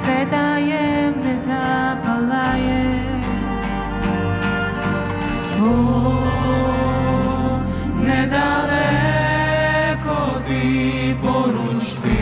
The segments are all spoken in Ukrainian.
все таємне запалає. О, недалеко ти поруч ти.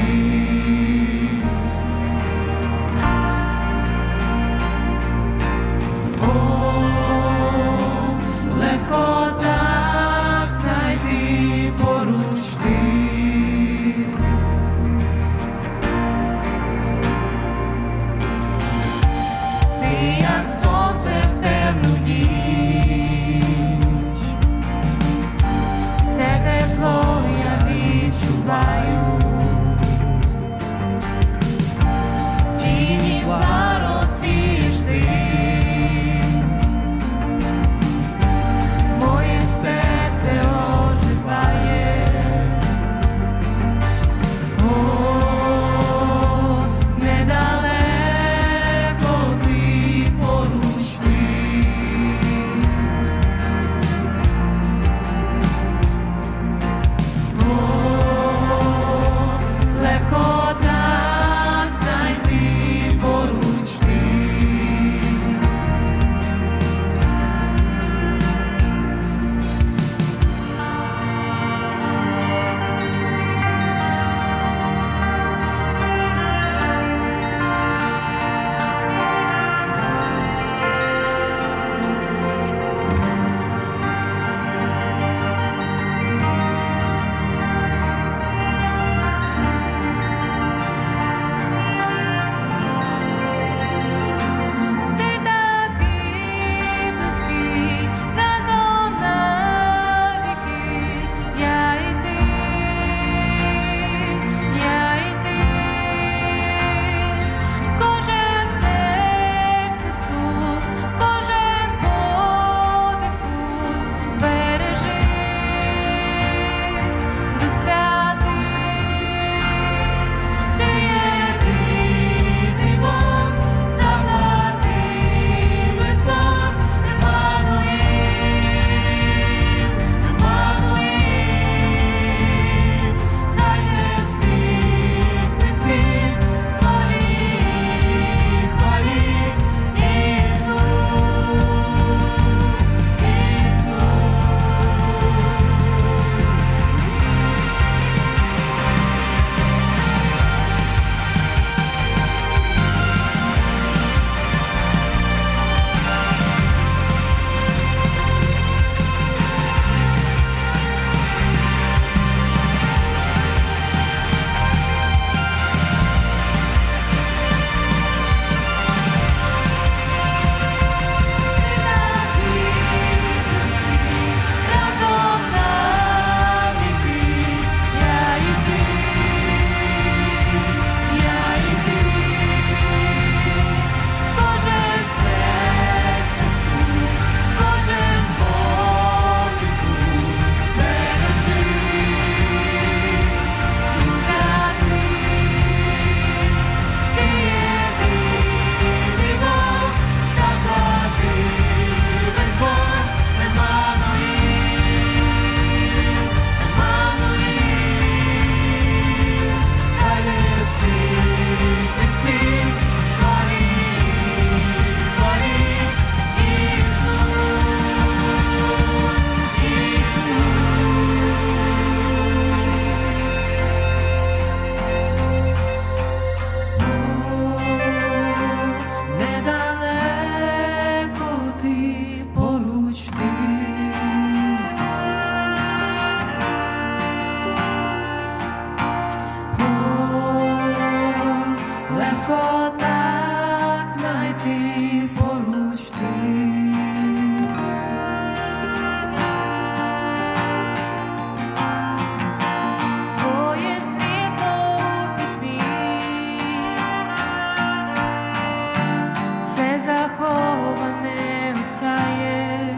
заховане усяє,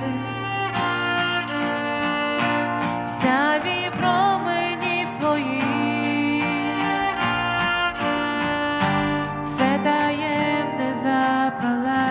всяві промені в твої, все таємне запалає.